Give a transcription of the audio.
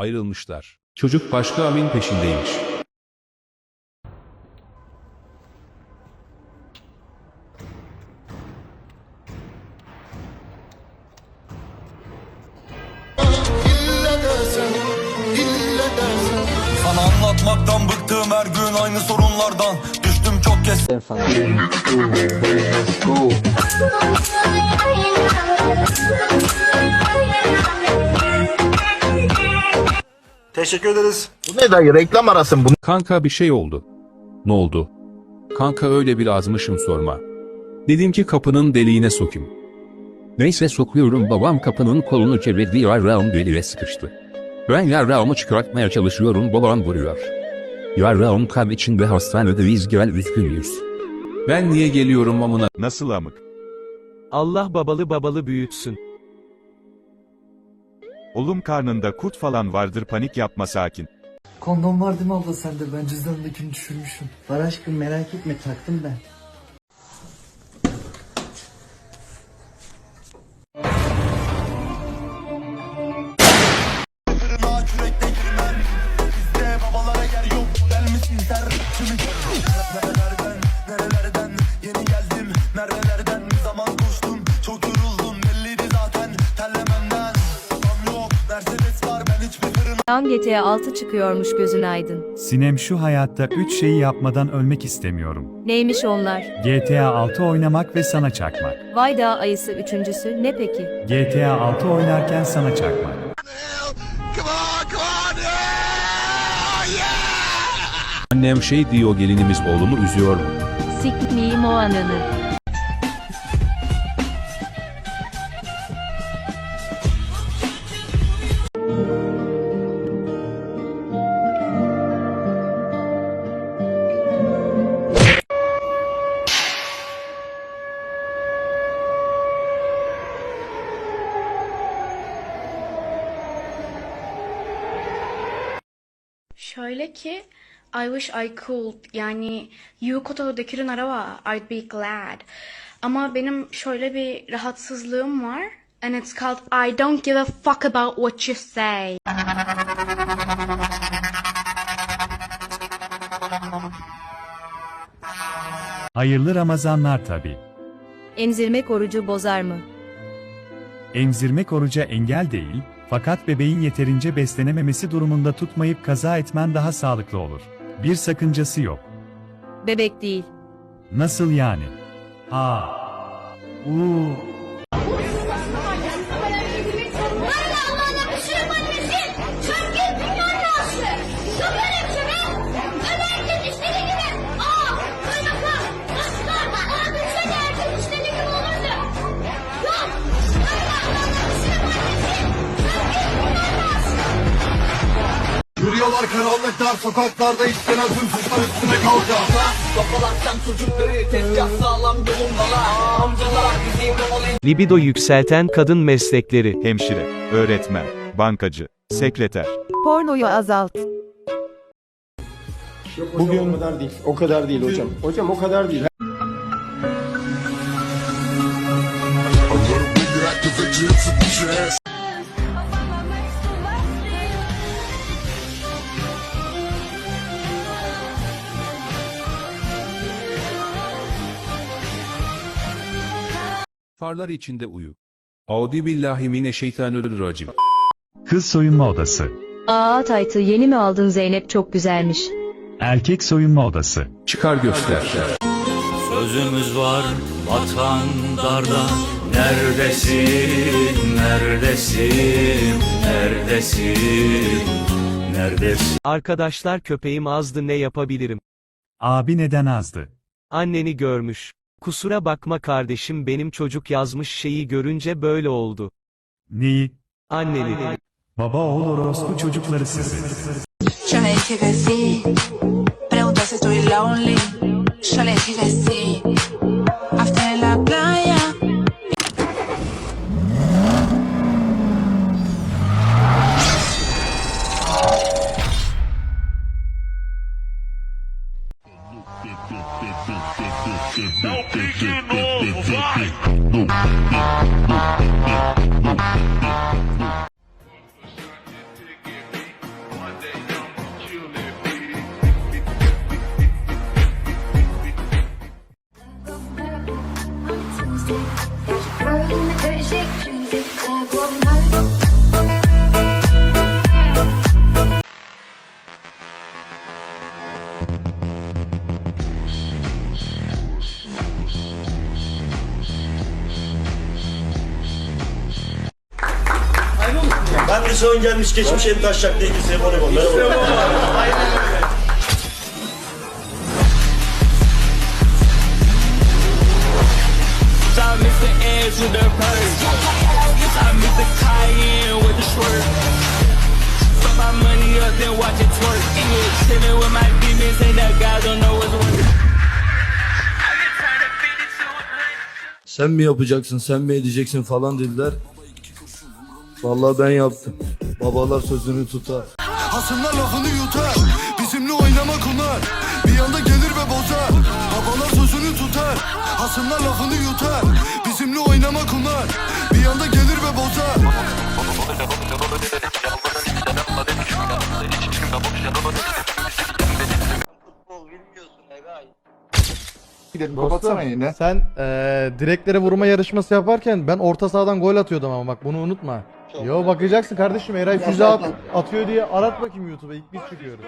ayrılmışlar. Çocuk başka avin peşindeymiş. Sana anlatmaktan bıktım her gün aynı sorunlardan Düştüm çok kez Teşekkür ederiz. Bu ne dayı reklam arasın bu. Kanka bir şey oldu. Ne oldu? Kanka öyle bir azmışım sorma. Dedim ki kapının deliğine sokayım. Neyse sokuyorum babam kapının kolunu çevirdi yarrağım deliğe sıkıştı. Ben yarrağımı çıkartmaya çalışıyorum babam vuruyor. Yarrağım kan içinde hastanedeyiz gel üzgünüz. Ben niye geliyorum amına? Nasıl amık? Allah babalı babalı büyütsün. Oğlum karnında kurt falan vardır panik yapma sakin. Kondom var değil mi abla sende? Ben cüzdanındakini düşürmüşüm. Var aşkım merak etme taktım ben. Babalara Yan GTA 6 çıkıyormuş gözün aydın. Sinem şu hayatta 3 şeyi yapmadan ölmek istemiyorum. Neymiş onlar? GTA 6 oynamak ve sana çakmak. Vayda ayısı üçüncüsü ne peki? GTA 6 oynarken sana çakmak. Annem şey diyor gelinimiz oğlumu üzüyor mu? Sikmeyeyim o ananı. Şöyle ki I wish I could yani Yukoto dekirin araba I'd be glad. Ama benim şöyle bir rahatsızlığım var. And it's called I don't give a fuck about what you say. Hayırlı Ramazanlar tabi. Emzirmek orucu bozar mı? Emzirmek oruca engel değil, fakat bebeğin yeterince beslenememesi durumunda tutmayıp kaza etmen daha sağlıklı olur. Bir sakıncası yok. Bebek değil. Nasıl yani? Ha. Uuu. Yürüyorlar karanlıklar sokaklarda istemez hırsızlar üstüne kalacağım. Libido yükselten kadın meslekleri. Hemşire, öğretmen, bankacı, sekreter. Pornoyu azalt. Bugün o kadar değil. O kadar değil hocam. Hocam o kadar değil. Farlar içinde uyu. Audi billahi mineşşeytanirracim. Kız soyunma odası. Aa taytı yeni mi aldın Zeynep çok güzelmiş. Erkek soyunma odası. Çıkar göster. Sözümüz var vatan darda Neredesin, neredesin, neredesin, neredesin Arkadaşlar köpeğim azdı ne yapabilirim? Abi neden azdı? Anneni görmüş. Kusura bakma kardeşim benim çocuk yazmış şeyi görünce böyle oldu. Neyi? Anneni. Baba oğul orospu çocukları sizi. Yo le dije que sí. Pregunta si estoy lonely. Yo le dije que sí. Padişahın gelmiş geçmiş en taşacak diye kimseye voleybol. Merhaba. Sen mi yapacaksın, sen mi edeceksin falan dediler. Vallahi ben yaptım. Babalar sözünü tutar. Hasımlar lafını yutar. Bizimle oynamak onlar. Bir anda gelir ve bozar. Babalar sözünü tutar. Hasımlar lafını yutar. Bizimle oynamak onlar. Bir anda gelir ve bozar. Dostum, Sen eee direklere vurma yarışması yaparken ben orta sahadan gol atıyordum ama bak bunu unutma. Yo bakacaksın kardeşim. Eray füze at- atıyor diye arat bakayım YouTube'a. İlk biz çıkıyoruz.